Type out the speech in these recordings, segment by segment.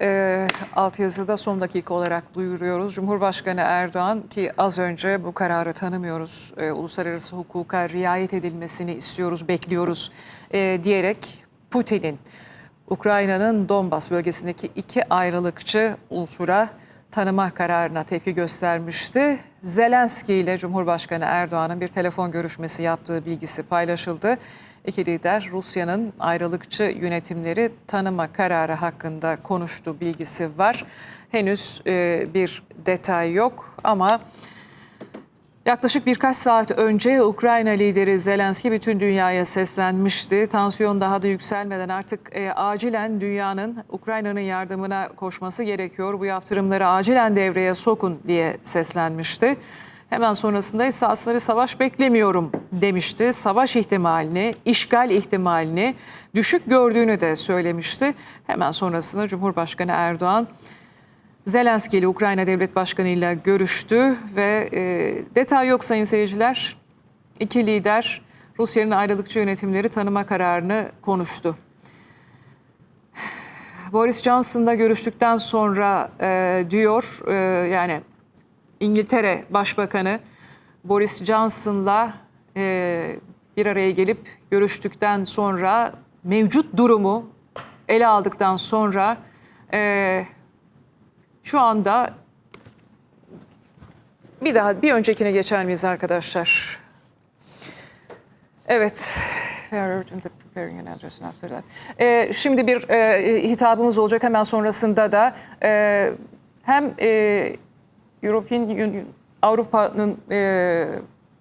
e, altyazıda son dakika olarak duyuruyoruz. Cumhurbaşkanı Erdoğan ki az önce bu kararı tanımıyoruz, e, uluslararası hukuka riayet edilmesini istiyoruz, bekliyoruz e, diyerek Putin'in Ukrayna'nın Donbas bölgesindeki iki ayrılıkçı unsura tanıma kararına tepki göstermişti. Zelenski ile Cumhurbaşkanı Erdoğan'ın bir telefon görüşmesi yaptığı bilgisi paylaşıldı. İki lider Rusya'nın ayrılıkçı yönetimleri tanıma kararı hakkında konuştu bilgisi var. Henüz e, bir detay yok ama Yaklaşık birkaç saat önce Ukrayna lideri Zelenski bütün dünyaya seslenmişti. Tansiyon daha da yükselmeden artık e, acilen dünyanın Ukrayna'nın yardımına koşması gerekiyor. Bu yaptırımları acilen devreye sokun diye seslenmişti. Hemen sonrasında aslında savaş beklemiyorum demişti. Savaş ihtimalini, işgal ihtimalini düşük gördüğünü de söylemişti. Hemen sonrasında Cumhurbaşkanı Erdoğan Zelenski ile Ukrayna Devlet Başkanı ile görüştü ve e, detay yok sayın seyirciler. İki lider Rusya'nın ayrılıkçı yönetimleri tanıma kararını konuştu. Boris Johnson'la görüştükten sonra e, diyor e, yani İngiltere Başbakanı Boris Johnson'la e, bir araya gelip görüştükten sonra mevcut durumu ele aldıktan sonra e, şu anda bir daha bir öncekine geçer miyiz arkadaşlar? Evet. Ee, şimdi bir e, hitabımız olacak hemen sonrasında da e, hem e, European Union, Avrupa'nın e,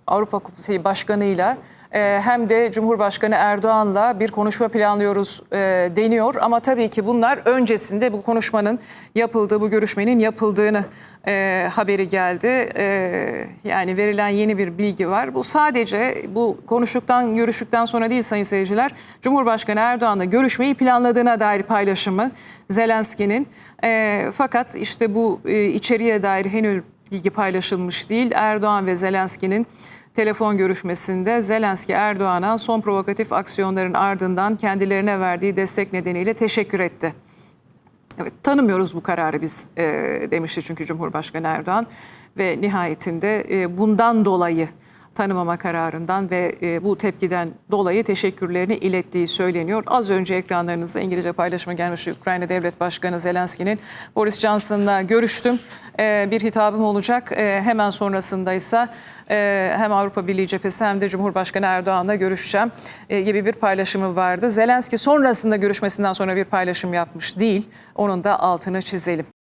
Avrupa Konseyi Başkanı'yla e, hem de Cumhurbaşkanı Erdoğan'la bir konuşma planlıyoruz e, deniyor. Ama tabii ki bunlar öncesinde bu konuşmanın yapıldığı, bu görüşmenin yapıldığını e, haberi geldi. E, yani verilen yeni bir bilgi var. Bu sadece bu konuştuktan, görüştükten sonra değil sayın seyirciler. Cumhurbaşkanı Erdoğan'la görüşmeyi planladığına dair paylaşımı Zelenski'nin. Fakat işte bu e, içeriğe dair henüz bilgi paylaşılmış değil. Erdoğan ve Zelenski'nin telefon görüşmesinde Zelenski Erdoğan'a son provokatif aksiyonların ardından kendilerine verdiği destek nedeniyle teşekkür etti. Evet tanımıyoruz bu kararı biz e, demişti çünkü Cumhurbaşkanı Erdoğan ve nihayetinde e, bundan dolayı tanımama kararından ve e, bu tepkiden dolayı teşekkürlerini ilettiği söyleniyor. Az önce ekranlarınızda İngilizce paylaşıma gelmiş Ukrayna Devlet Başkanı Zelenski'nin Boris Johnson'la görüştüm. E, bir hitabım olacak. E, hemen sonrasında ise e, hem Avrupa Birliği cephesi hem de Cumhurbaşkanı Erdoğan'la görüşeceğim e, gibi bir paylaşımı vardı. Zelenski sonrasında görüşmesinden sonra bir paylaşım yapmış değil. Onun da altını çizelim.